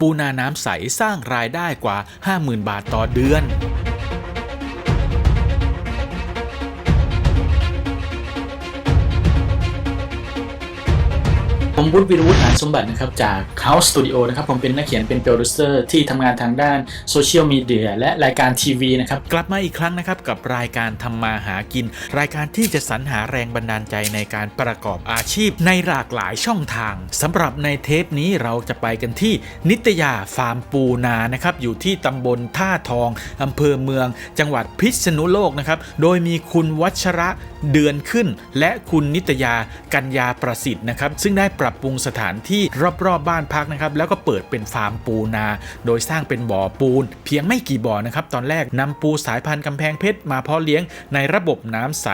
ปูนาน้ำใสสร้างรายได้กว่า 50,000 บาทต่อเดือน ผมวุฒิวิรุฒิหานสมบัตินะครับจาก House Studio นะครับผมเป็นนักเขียนเป็นโปรดิวเซอร์ที่ทำงานทางด้านโซเชียลมีเดียและรายการทีวีนะครับกลับมาอีกครั้งนะครับกับรายการทำมาหากิน รายการที่จะสรรหาแรงบันดาลใจในการประกอบอาชีพในหลากหลายช่องทางสำหรับในเทปนี้เราจะไปกันที่นิตยาฟาร์มปูนานะครับอยู่ที่ตำบลท่าทองอำเภอเมือง จังหวัดพิษณุโลกนะครับโดยมีคุณวัชระเดือนขึ้น และคุณนิตยากัญญาประสิทธิ์นะครับซึ่งได้ปรัปรับปรุงสถานที่รอบๆบบ้านพักนะครับแล้วก็เปิดเป็นฟาร์มปูนา โดยสร้างเป็นบ่อปูน เพียงไม่กี่บ่อนะครับตอนแรกนำปูสายพันธุ์กำแพงเพชรมาเพาะเลี้ยงในระบบน้ำใส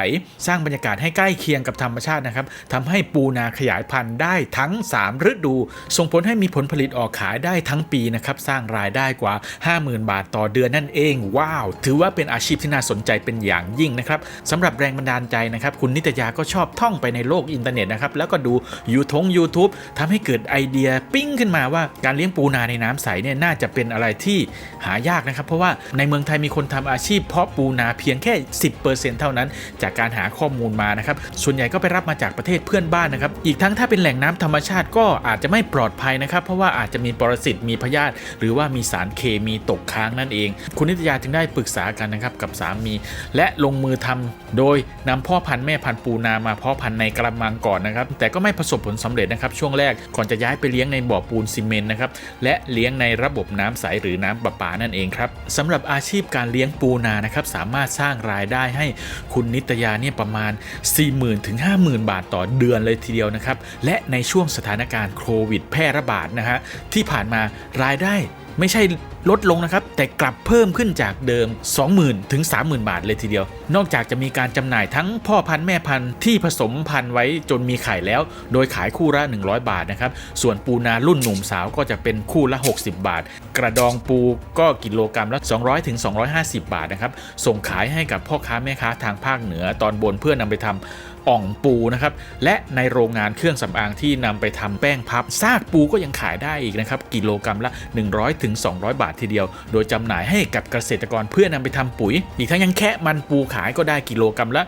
สร้างบรรยากาศให้ใกล้เคียงกับธรรมชาตินะครับทำให้ปูนาขยายพันธุ์ได้ทั้ง 3 ฤดู ส่งผลให้มีผลผลิตออกขายได้ทั้งปีนะครับสร้างรายได้กว่า 50,000 บาทต่อเดือนนั่นเอง ว้าว ถือว่าเป็นอาชีพที่น่าสนใจเป็นอย่างยิ่งนะครับสำหรับแรงบันดาลใจนะครับคุณนิตยาก็ชอบท่องไปในโลกอินเทอร์เน็ตนะครับแล้วก็ดูยูทงยู YouTube ทำให้เกิดไอเดียปิ้งขึ้นมาว่าการเลี้ยงปูนาในน้ำใสเนี่ยน่าจะเป็นอะไรที่หายากนะครับ เพราะว่าในเมืองไทยมีคนทำอาชีพเพาะปูนาเพียงแค่ 10%เท่านั้น จากการหาข้อมูลมานะครับ ส่วนใหญ่ก็ไปรับมาจากประเทศเพื่อนบ้านนะครับ อีกทั้งถ้าเป็นแหล่งน้ำธรรมชาติก็อาจจะไม่ปลอดภัยนะครับ เพราะว่าอาจจะมีปรสิตมีพยาธิหรือว่ามีสารเคมีตกค้างนั่นเอง คุณนิตยาจึงได้ปรึกษากันนะครับกับสามี และลงมือทำโดยนำพ่อพันธุ์แม่พันธุ์ปูนามาเพาะพันธุ์ในกระมังก่อนนะครับ แต่ก็ไม่ประสบผลสำเร็จนะครับช่วงแรกก่อนจะย้ายไปเลี้ยงในบ่อปูนซีเมนต์นะครับและเลี้ยงในระบบน้ำใสหรือน้ำประปานั่นเองครับสำหรับอาชีพการเลี้ยงปูนานะครับสามารถสร้างรายได้ให้คุณนิตยาเนี่ยประมาณ 40,000ถึง50,000 บาทต่อเดือนเลยทีเดียวนะครับและในช่วงสถานการณ์โควิดแพร่ระบาดนะฮะที่ผ่านมารายได้ไม่ใช่ลดลงนะครับ แต่กลับเพิ่มขึ้นจากเดิม 20,000 ถึง 30,000 บาทเลยทีเดียว นอกจากจะมีการจำหน่ายทั้งพ่อพันธุ์แม่พันธุ์ที่ผสมพันธุ์ไว้จนมีไข่แล้ว โดยขายคู่ละ 100 บาทนะครับ ส่วนปูนารุ่นหนุ่มสาวก็จะเป็นคู่ละ 60 บาท กระดองปูก็กิโลกรัมละ 200ถึง250 บาทนะครับ ส่งขายให้กับพ่อค้าแม่ค้าทางภาคเหนือตอนบนเพื่อนำไปทำอ่องปูนะครับ และในโรงงานเครื่องสำอางที่นำไปทำแป้งพับ ซากปูก็ยังขายได้อีกนะครับ กิโลกรัมละ100ถึง200 บาททีเดียว โดยจำหน่ายให้กับเกษตรกรเพื่อนำไปทำปุ๋ย อีกทั้งยังแค่มันปูขายก็ได้กิโลกรัมละ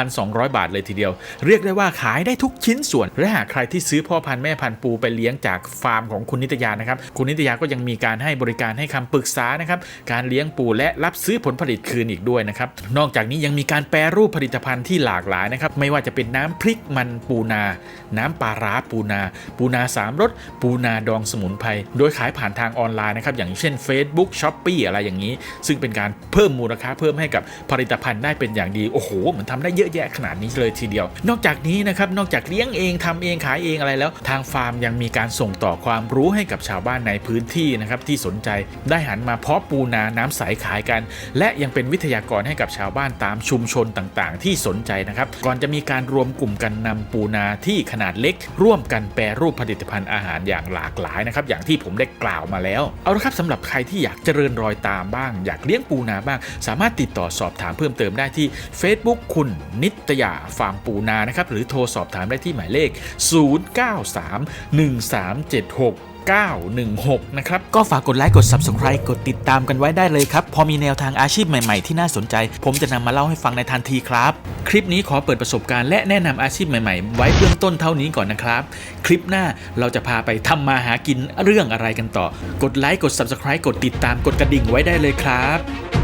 1,200 บาทเลยทีเดียว เรียกได้ว่าขายได้ทุกชิ้นส่วน และหากใครที่ซื้อพ่อพันธุ์แม่พันธุ์ปูไปเลี้ยงจากฟาร์มของคุณนิตยานะครับ คุณนิตยาก็ยังมีการให้บริการให้คำปรึกษานะครับ การเลี้ยงปูและรับซื้อผลผลิตคืนอีกด้วยนะครับ นอกจากนี้ยังมีการแปรรูปผลิตภัณฑ์ที่หลากหลายนะครับไม่ว่าจะเป็นน้ำพริกมันปูนา น้ำปลาร้าปูนา ปูนาสามรสปูนาดองสมุนไพรโดยขายผ่านทางออนไลน์นะครับอย่างเช่น Facebook s h o p e e อะไรอย่างนี้ ซึ่งเป็นการเพิ่มมูลค่าเพิ่มให้กับผลิตภัณฑ์ได้เป็นอย่างดีโอ้โหมันทำได้เยอะแยะขนาดนี้เลยทีเดียว นอกจากนี้นะครับนอกจากเลี้ยงเองทำเองขายเองอะไรแล้ว ทางฟาร์มยังมีการส่งต่อความรู้ให้กับชาวบ้านในพื้นที่นะครับที่สนใจได้หันมาเพาะปูนาน้ำใสขายกัน และยังเป็นวิทยากรให้กับชาวบ้านตามชุมชนต่างๆ ที่สนใจนะครับก่อนจะมีการรวมกลุ่มกันนำปูนาที่ขนาดเล็ก ร่วมกันแปรรูปผลิตภัณฑ์อาหารอย่างหลากหลายนะครับอย่างที่ผมได้กล่าวมาแล้ว เอาละครับสำหรับใครที่อยากเจริญรอยตามบ้าง อยากเลี้ยงปูนาบ้าง สามารถติดต่อสอบถามเพิ่มเติมได้ที่ Facebook คุณนิตยาฟาร์มปูนานะครับหรือโทรสอบถามได้ที่หมายเลข 9916 นะครับ ก็ฝากกดไลค์กด Subscribe กดติดตามกันไว้ได้เลยครับ พอมีแนวทางอาชีพใหม่ๆ ที่น่าสนใจ ผมจะนำมาเล่าให้ฟังในทันทีครับ คลิปนี้ขอเปิดประสบการณ์และแนะนำอาชีพใหม่ๆ ไว้เบื้องต้นเท่านี้ก่อนนะครับ คลิปหน้าเราจะพาไปทำมาหากินเรื่องอะไรกันต่อ กดไลค์กด Subscribe กดติดตามกดกระดิ่งไว้ได้เลยครับ